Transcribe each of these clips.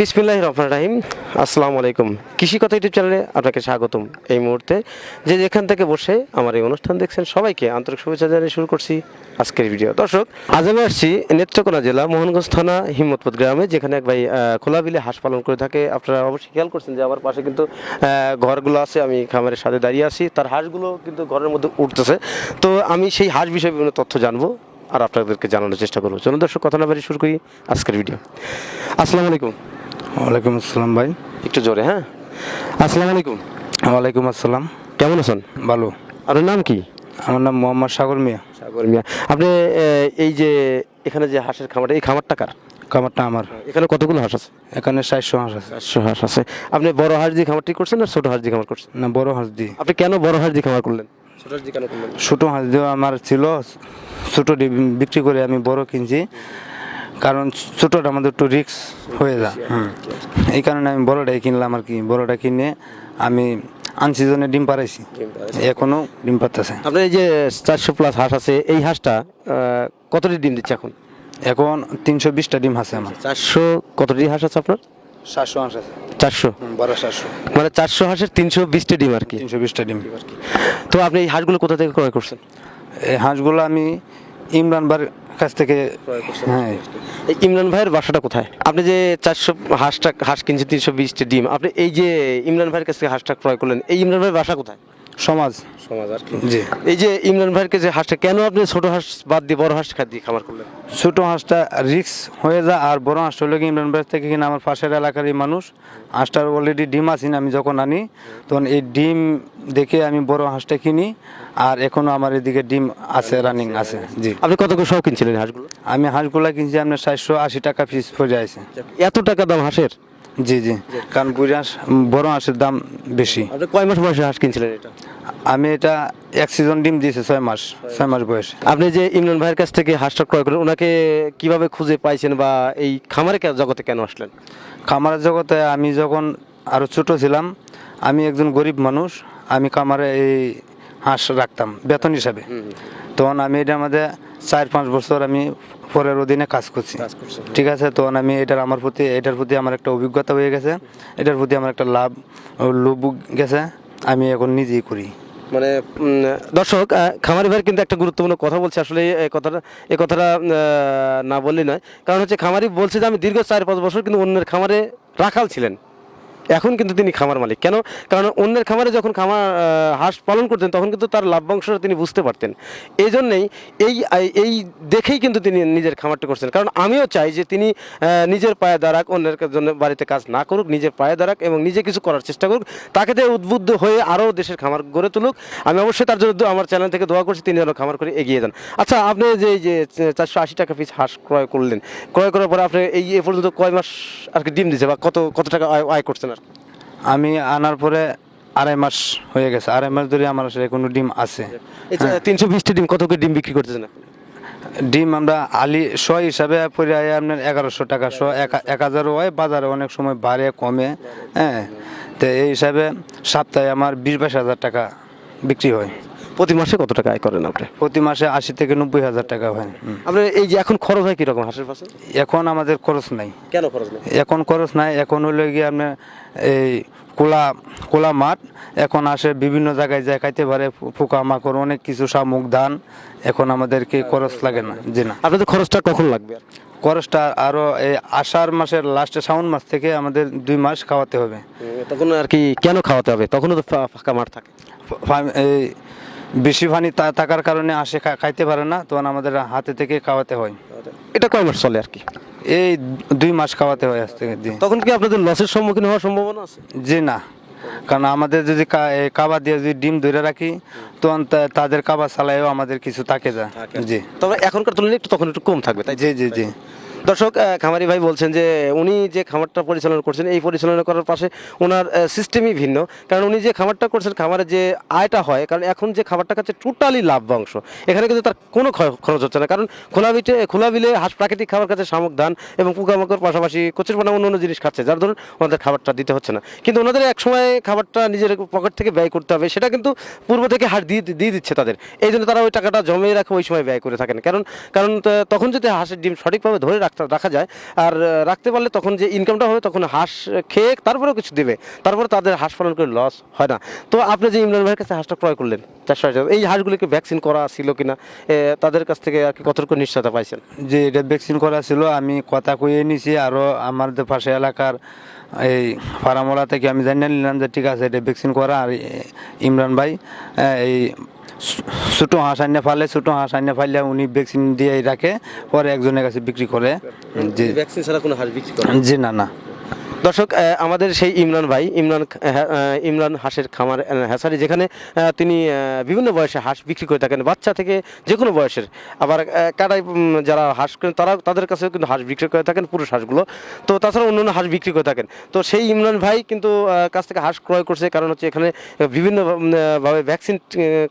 বিসমিল্লাহ রহমান রাহিম। আসসালামু আলাইকুম। কৃষি কথা ইউটিউব চ্যানেলে আপনাকে স্বাগতম এই মুহূর্তে। যে যেখান থেকে বসে আমার এই অনুষ্ঠান দেখছেন সবাইকে আন্তরিক শুভেচ্ছা জানিয়ে শুরু করছি আজকের ভিডিও। দর্শক, আজ আমি আসছি নেত্রকোনা জেলা মোহনগঞ্জ থানা হিম্মতপুর গ্রামে, যেখানে এক ভাই খোলা বিলে হাঁস পালন করে থাকে। আপনারা অবশ্যই খেয়াল করছেন যে আমার পাশে কিন্তু ঘরগুলো আছে। আমি খামারের সাথে দাঁড়িয়ে আছি। তার হাঁসগুলো কিন্তু ঘরের মধ্যে উঠতেছে। তো আমি সেই হাঁস বিষয়ে বিভিন্ন তথ্য জানব আর আপনাদেরকে জানানোর চেষ্টা করব। চলুন দর্শক, কথা না বাড়ি শুরু করি আজকের ভিডিও। আসসালামু আলাইকুম। ওয়ালাইকুম আসসালাম ভাই। একটু জোরে হ্যাঁ? আসসালামু আলাইকুম। ওয়ালাইকুম আসসালাম। কেমন আছেন? ভালো। আপনার নাম কি? আমার নাম মোহাম্মদ সাগর মিয়া। সাগর মিয়া। আপনি এই যে এখানে যে হাঁসের খামারটা এই খামারটা কার? খামারটা আমার। এখানে কতগুলো হাঁস আছে? এখানে চারশো হাঁস আছে। চারশো হাঁস আছে। আপনি বড় হাঁস দিয়ে খামারটি করছেন না ছোট হাঁস দিয়ে খামার করছেন? না বড় হাঁস দিই আপনি কেন বড় হাঁস দিয়ে খামার করলেন? ছোট হাঁস দিয়ে আমার ছিল ছোটো বিক্রি করে আমি বড় কিনছি। কারণ ছোটোটা আমাদের একটু রিক্স হয়ে যায়। এই কারণে আমি বড়টাই কিনলাম আর কি। বড়টা কিনে আমি আনসিজনে ডিম পারাইছি এখনও ডিম পারতেছে আপনার এই যে চারশো প্লাস হাঁস আছে এই হাঁসটা কতটি ডিম দিচ্ছে এখন? এখন তিনশো বিশটা ডিম আছে আমার। চারশো কতটি হাঁস আছে আপনার? সাতশো হাঁস আছে। চারশো? বড় সাতশো মানে চারশো হাঁসের তিনশো বিশটা ডিম আর কি। তিনশো বিশটা ডিম। তো আপনি এই হাঁসগুলো কোথা থেকে ক্রয় করছেন? এই হাঁসগুলো আমি ইমরান বার কাছ থেকে হ্যাঁ। ইমরান ভাইয়ের বাসাটা কোথায়? আপনি যে চারশো হাঁসটা, হাঁস কিনছেন তিনশো বিশটা ডিম, আপনি এই যে ইমরান ভাইয়ের কাছ থেকে হাঁসটা ক্রয় করলেন, এই ইমরান ভাইয়ের বাসা কোথায়? সমাজ। সমাজ আর কি। জি। এই যে ইমরান ভাইয়ের যে হাঁসটা কেন আপনি ছোট হাঁস বাদ দিয়ে বড় হাঁস খাদ দিয়ে খামার করলেন? ছোট হাঁসটা রিক্স হয়ে যায় আর বড় হাঁসটা হলো কি ইমরান বার থেকে কিনা আমার পাশের এলাকারই মানুষ। হাঁসটার অলরেডি ডিম আছে আমি যখন আনি তখন এই ডিম দেখে আমি বড় হাঁসটা কিনি আর এখনও আমার এদিকে ডিম আছে রানিং আছে। জি। আপনি কত করে কিনছিলেন হাঁসগুলো? আমি হাঁসগুলা কিনছি আপনার চারশো আশি টাকা পিস পড়ে আছে। এত টাকা দাম হাঁসের? জি জি। কারণ বুড়ি হাঁস বড় হাঁসের দাম বেশি। আপনি কয় মাস বয়সে হাঁস কিনছিলেন এটা? আমি এটা এক সিজন ডিম দিয়েছে ছয় মাস ছয় মাস বয়স। আপনি যে ইমরান ভাইয়ের কাছ থেকে হাঁসটা ক্রয় করেন ওনাকে কীভাবে খুঁজে পাইছেন বা এই খামারে জগতে কেন আসলেন? খামারের জগতে আমি যখন আরও ছোট ছিলাম আমি একজন গরিব মানুষ আমি খামারে এই হাঁস রাখতাম বেতন হিসাবে। তখন আমি এটা আমাদের চার পাঁচ বছর আমি পরের অধীনে কাজ করছি। ঠিক আছে তো আমি এটার আমার প্রতি এটার প্রতি আমার একটা অভিজ্ঞতা হয়ে গেছে। এটার প্রতি আমার একটা লাভ লোভ গেছে আমি এখন নিজেই করি। মানে দর্শক খামারি ভাইয়ের কিন্তু একটা গুরুত্বপূর্ণ কথা বলছে আসলে এই কথাটা এই কথাটা না বললে নয়। কারণ হচ্ছে খামারি বলছে যে আমি দীর্ঘ চার পাঁচ বছর কিন্তু অন্যের খামারে রাখাল ছিলেন। এখন কিন্তু তিনি খামার মালিক। কেন? কারণ অন্যের খামারে যখন খামার হাঁস পালন করতেন, তখন কিন্তু তার লাভ্যাংশটা তিনি বুঝতে পারতেন। এই জন্যেই এই এই দেখেই কিন্তু তিনি নিজের খামারটা করছেন। কারণ আমিও চাই যে তিনি নিজের পায়ে দাঁড়াক, অন্যের জন্য বাড়িতে কাজ না করুক, নিজের পায়ে দাঁড়াক এবং নিজে কিছু করার চেষ্টা করুক। তাকে দিয়ে উদ্বুদ্ধ হয়ে আরও দেশের খামার গড়ে তুলুক। আমি অবশ্যই তার জন্য আমার চ্যানেল থেকে দোয়া করছি, তিনি যেন খামার করে এগিয়ে যান। আচ্ছা আপনি যে যে চারশো আশি টাকা পিস হাঁস ক্রয় করলেন, ক্রয় করার পরে আপনি এই, এ পর্যন্ত কয় মাস আর কি ডিম দিচ্ছে বা কত কত টাকা আয় করছেন? আমি আনার পরে আড়াই মাস হয়ে গেছে। আড়াই মাস ধরে আমার আসলে কোনো ডিম আছে। তিনশো বিশটি ডিম কত করে ডিম বিক্রি করতেছেন না ডিম আমরা আলি শ হিসাবে পরে আপনার এগারোশো টাকা শ এক হাজারও হয় বাজারে অনেক সময় বাড়ে কমে হ্যাঁ। তো এই হিসাবে সপ্তাহে আমার বিশ বাইশ হাজার টাকা বিক্রি হয়। প্রতি মাসে কত টাকা আয় করেন আপনি? প্রতি মাসে আশি থেকে নব্বই হাজার টাকা হয়। আপনার এই যে এখন খরচ হয় কীরকম হাঁসের পাশে এখন আমাদের খরচ নাই। কেন খরচ নেই? এখন খরচ নাই এখন হলো গিয়ে আপনার এই কোলা কোলা মাঠ এখন আসে বিভিন্ন জায়গায় যায় খাইতে পারে পোকা মাকড় অনেক কিছু শামুক ধান এখন আমাদেরকে খরচ লাগে না জি না। আপনাদের খরচটা কখন লাগবে? খরচটা আরও এই আষাঢ় মাসের লাস্টে শ্রাবণ মাস থেকে আমাদের দুই মাস খাওয়াতে হবে। তখন আর কি কেন খাওয়াতে হবে? তখনও তো ফাঁকা মাঠ থাকে। এই বেশি পানি থাকার কারণে আসে খাইতে পারে না তখন আমাদের হাতে থেকে খাওয়াতে হয়। এটা কয় মাস চলে আর কি? এই দুই মাস খাওয়াতে হয় আজ থেকে তখন কি আপনাদের লসের সম্মুখীন হওয়ার সম্ভাবনা আছে? জি না কারণ আমাদের যদি কাবা দিয়ে যদি ডিম ধরে রাখি তখন তা- তাদের কাবা চালাইও আমাদের কিছু থাকে যা। জি। তবে এখনকার তুলনায় একটু তখন একটু কম থাকবে তাই জি জি জি। দর্শক খামারি ভাই বলছেন যে উনি যে খামারটা পরিচালনা করছেন, এই পরিচালনা করার পাশে ওনার সিস্টেমই ভিন্ন। কারণ উনি যে খামারটা করছেন খামারের যে আয়টা হয়, কারণ এখন যে খাবারটা খাচ্ছে টোটালি লাভবাংশ এখানে কিন্তু তার কোনো খরচ হচ্ছে না। কারণ খোলা বিটে, খোলা বিলে হাঁস প্রাকৃতিক খাবার খাচ্ছে শামুক, ধান এবং পোকামাকড় পাশাপাশি কচুর পানা অন্য অন্য জিনিস খাচ্ছে, যার ধরুন ওনাদের খাবারটা দিতে হচ্ছে না। কিন্তু ওনাদের এক সময় খাবারটা নিজের পকেট থেকে ব্যয় করতে হবে, সেটা কিন্তু পূর্ব থেকে হাঁস দিয়ে দিয়ে দিচ্ছে তাদের। এই জন্য তারা ওই টাকাটা জমিয়ে রাখে, ওই সময় ব্যয় করে থাকেন। কারণ কারণ তখন যদি হাঁসের ডিম সঠিকভাবে ধরে রাখতে রাখতে রাখা যায়। আর রাখতে পারলে তখন যে ইনকামটা হবে তখন হাঁস খেয়ে তারপরেও কিছু দেবে। তারপরে তাদের হাঁস পালন করে লস হয় না। তো আপনি যে ইমরান ভাইয়ের কাছে হাঁসটা ক্রয় করলেন, চারশো হাজার এই হাঁসগুলিকে ভ্যাকসিন করা ছিল কিনা? তাদের কাছ থেকে আর কি কতটুকু নিশ্চয়তা পাইছেন? যে এটা ভ্যাকসিন করা ছিল, আমি কথা কইয়ে নিছি। আরও আমাদের পাশে এলাকার এই ফারামোলা থেকে আমি জানিয়ে নিলাম যে, ঠিক আছে, এটা ভ্যাকসিন করা। আর ইমরান ভাই এই ছোটো হাঁস আনিয়ে ফালে ছোটো হাঁস আনিয়ে ফাইলে উনি ভ্যাকসিন দিয়ে রাখে পরে একজনের কাছে বিক্রি করে। যে ভ্যাকসিন ছাড়া কোনো হাঁস বিক্রি করে জি না না। দর্শক আমাদের সেই ইমরান ভাই ইমরান ইমরান হাঁসের খামার হ্যাসারি যেখানে তিনি বিভিন্ন বয়সে হাঁস বিক্রি করে থাকেন বাচ্চা থেকে যে কোনো বয়সের। আবার কাটাই যারা হাঁস কেন তারা তাদের কাছেও কিন্তু হাঁস বিক্রি করে থাকেন পুরুষ হাঁসগুলো। তো তাছাড়া অন্যান্য হাঁস বিক্রি করে থাকেন। তো সেই ইমরান ভাই কিন্তু কাছ থেকে হাঁস ক্রয় করছে কারণ হচ্ছে এখানে বিভিন্ন উম, আহ, ভাবে ভ্যাকসিন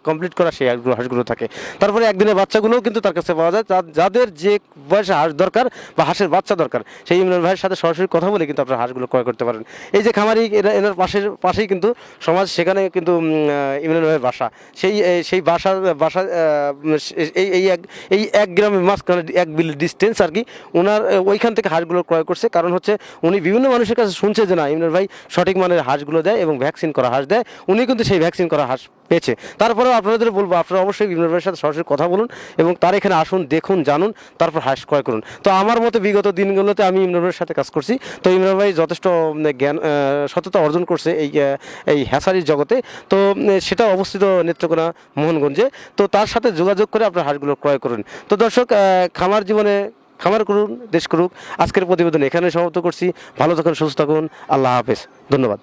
কমপ্লিট করা সেই হাঁসগুলো হাঁসগুলো থাকে। তারপরে একদিনের বাচ্চাগুলোও কিন্তু তার কাছে পাওয়া যায়। যাদের যে বয়সে হাঁস দরকার বা হাঁসের বাচ্চা দরকার সেই ইমরান ভাইয়ের সাথে সরাসরি কথা বলে কিন্তু আপনার হাঁসগুলো ক্রয় করতে পারেন। এই যে খামারি এনার পাশের, পাশেই কিন্তু সমাজ, সেখানে কিন্তু ইমরান ভাইয়ের বাসা। সেই সেই বাসা বাসা এই এই এক এই এক গ্রামের মাঝখানে এক বিল ডিস্টেন্স আর কি ওনার ওইখান থেকে হাঁসগুলো ক্রয় করছে। কারণ হচ্ছে, উনি বিভিন্ন মানুষের কাছে শুনছে যে, না ইমরান ভাই সঠিক মানের হাঁসগুলো দেয় এবং ভ্যাকসিন করা হাঁস দেয়। উনি কিন্তু সেই ভ্যাকসিন করা হাঁস পেয়েছে। তারপরেও আপনাদের বলব, আপনারা অবশ্যই ইমরান ভাইয়ের সাথে সরাসরি কথা বলুন এবং তার এখানে আসুন, দেখুন, জানুন, তারপর হাঁস ক্রয় করুন। তো আমার মতে বিগত দিনগুলোতে আমি ইমরান ভাইয়ের সাথে কাজ করছি। তো ইমরান ভাই যথেষ্ট উম, জ্ঞান সততা অর্জন করছে এই এই হ্যাসারির জগতে। তো সেটা অবস্থিত নেত্রকোনা মোহনগঞ্জে। তো তার সাথে যোগাযোগ করে আপনার হাঁসগুলো ক্রয় করুন। তো দর্শক খামার জীবনে খামার করুন দেশ করুক। আজকের প্রতিবেদন এখানে সমাপ্ত করছি। ভালো থাকুন সুস্থ থাকুন। আল্লাহ হাফেজ। ধন্যবাদ।